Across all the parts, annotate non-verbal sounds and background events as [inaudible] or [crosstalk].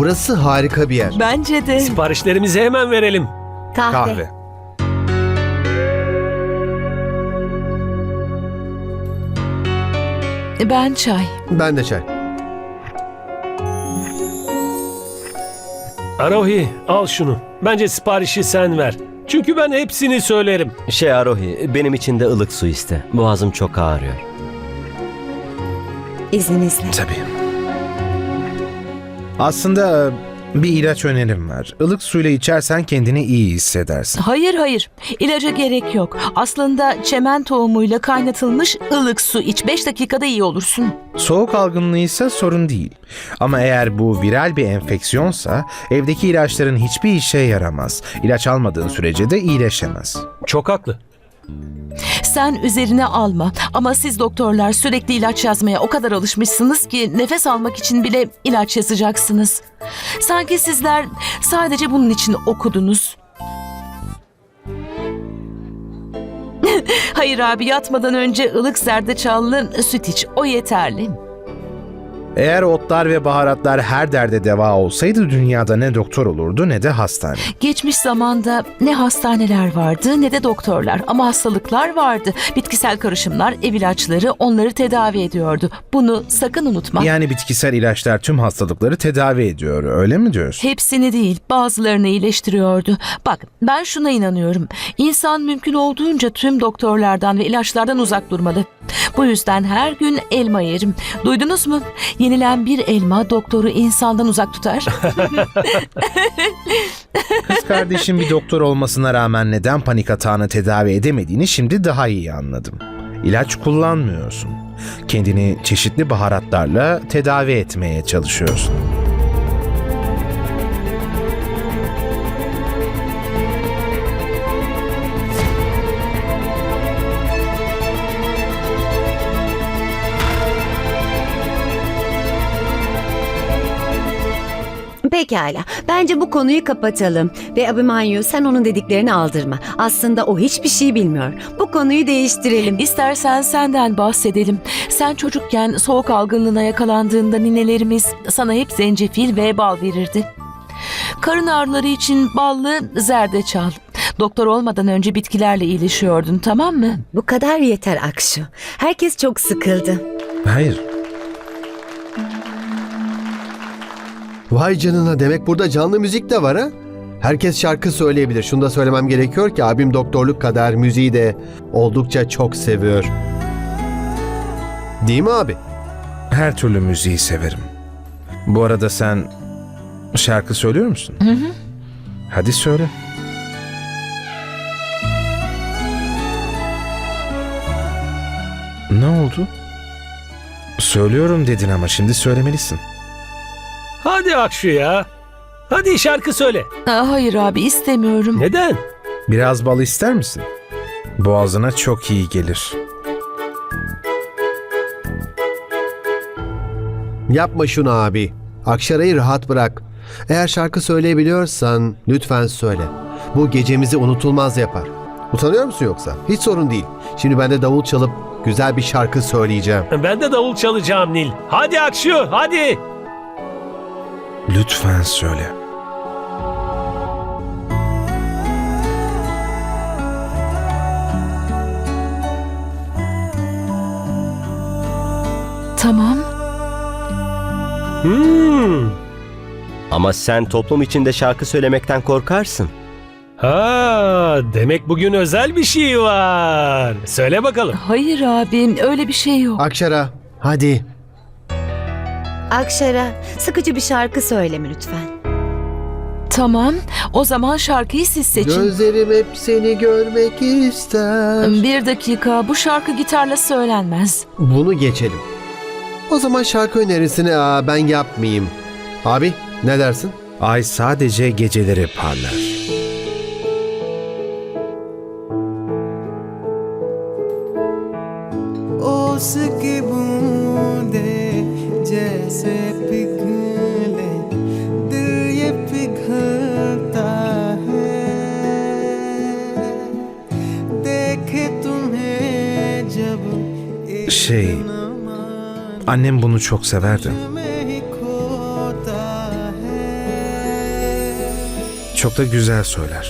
Burası harika bir yer. Bence de. Siparişlerimizi hemen verelim. Kahve. Kahve. Ben çay. Ben de çay. Arohi al şunu. Bence siparişi sen ver. Çünkü ben hepsini söylerim. Şey Arohi, benim için de ılık su iste. Boğazım çok ağrıyor. İzninizle. Tabii. Aslında e, bir ilaç önerim var. Ilık suyla içersen kendini iyi hissedersin. Hayır hayır. İlaca gerek yok. Aslında çemen tohumuyla kaynatılmış ılık su iç. 5 dakikada iyi olursun. Soğuk algınlığıysa sorun değil. Ama eğer bu viral bir enfeksiyonsa evdeki ilaçların hiçbir işe yaramaz. İlaç almadığın sürece de iyileşemez. Çok haklı. Sen üzerine alma. Ama siz doktorlar sürekli ilaç yazmaya o kadar alışmışsınız ki nefes almak için bile ilaç yazacaksınız. Sanki sizler sadece bunun için okudunuz. [laughs] Hayır abi yatmadan önce ılık zerdeçallı süt iç. O yeterli. Eğer otlar ve baharatlar her derde deva olsaydı dünyada ne doktor olurdu ne de hastane. Geçmiş zamanda ne hastaneler vardı ne de doktorlar ama hastalıklar vardı. Bitkisel karışımlar, ev ilaçları onları tedavi ediyordu. Bunu sakın unutma. Yani bitkisel ilaçlar tüm hastalıkları tedavi ediyor öyle mi diyorsun? Hepsini değil, bazılarını iyileştiriyordu. Bak, ben şuna inanıyorum. İnsan mümkün olduğunca tüm doktorlardan ve ilaçlardan uzak durmalı. Bu yüzden her gün elma yerim. Duydunuz mu? Yenilen bir elma doktoru insandan uzak tutar. [laughs] Kız kardeşim bir doktor olmasına rağmen neden panik atağını tedavi edemediğini şimdi daha iyi anladım. İlaç kullanmıyorsun. Kendini çeşitli baharatlarla tedavi etmeye çalışıyorsun. Pekala. Bence bu konuyu kapatalım. Ve Abimanyu sen onun dediklerini aldırma. Aslında o hiçbir şey bilmiyor. Bu konuyu değiştirelim. İstersen senden bahsedelim. Sen çocukken soğuk algınlığına yakalandığında ninelerimiz sana hep zencefil ve bal verirdi. Karın ağrıları için ballı zerdeçal. Doktor olmadan önce bitkilerle iyileşiyordun tamam mı? Bu kadar yeter Akşu. Herkes çok sıkıldı. Hayır. Vay canına demek burada canlı müzik de var ha? Herkes şarkı söyleyebilir. Şunu da söylemem gerekiyor ki abim doktorluk kadar müziği de oldukça çok seviyor. Değil mi abi? Her türlü müziği severim. Bu arada sen şarkı söylüyor musun? Hı hı. Hadi söyle. Ne oldu? Söylüyorum dedin ama şimdi söylemelisin. Hadi Akşu ya. Hadi şarkı söyle. Aa, hayır abi istemiyorum. Neden? Biraz bal ister misin? Boğazına çok iyi gelir. Yapma şunu abi. Akşarayı rahat bırak. Eğer şarkı söyleyebiliyorsan lütfen söyle. Bu gecemizi unutulmaz yapar. Utanıyor musun yoksa? Hiç sorun değil. Şimdi ben de davul çalıp güzel bir şarkı söyleyeceğim. Ben de davul çalacağım Nil. Hadi Akşu hadi. Lütfen söyle. Tamam. Hmm. Ama sen toplum içinde şarkı söylemekten korkarsın. Ha, demek bugün özel bir şey var. Söyle bakalım. Hayır abi öyle bir şey yok. Akşara hadi. Akşar'a sıkıcı bir şarkı söyleme lütfen. Tamam, o zaman şarkıyı siz seçin. Gözlerim hep seni görmek ister. Bir dakika, bu şarkı gitarla söylenmez. Bunu geçelim. O zaman şarkı önerisini aa, ben yapmayayım. Abi ne dersin? Ay sadece geceleri parlar. O sıkı जैसे पिघले दिल ये पिघलता है देखे तुम्हें जब एक Şey, annem bunu çok severdi. में ही खोता है Çok da güzel söyler.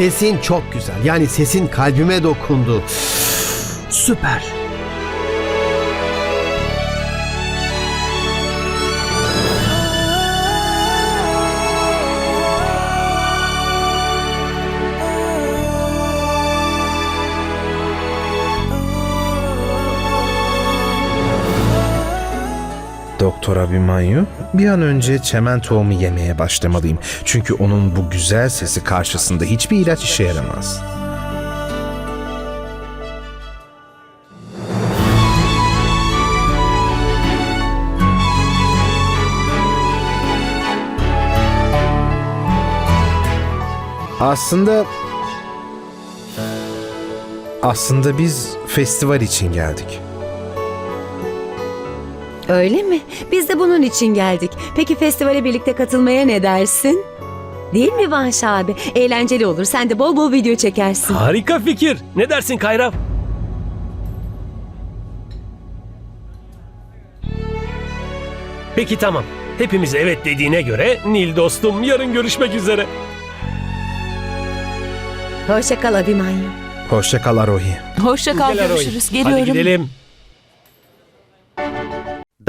Sesin çok güzel. Yani sesin kalbime dokundu. Süper. Doktor Abimanyu, bir an önce çemen tohumu yemeye başlamalıyım. Çünkü onun bu güzel sesi karşısında hiçbir ilaç işe yaramaz. Aslında aslında biz festival için geldik. Öyle mi? Biz de bunun için geldik. Peki festivale birlikte katılmaya ne dersin? Değil mi Vanş abi? Eğlenceli olur. Sen de bol bol video çekersin. Harika fikir. Ne dersin Kayra? Peki tamam. Hepimiz evet dediğine göre Nil dostum yarın görüşmek üzere. Hoşça kal Abimanyu. Hoşça kal Arohi. Hoşça kal Gel Aroy. görüşürüz. Geliyorum. Hadi gidelim.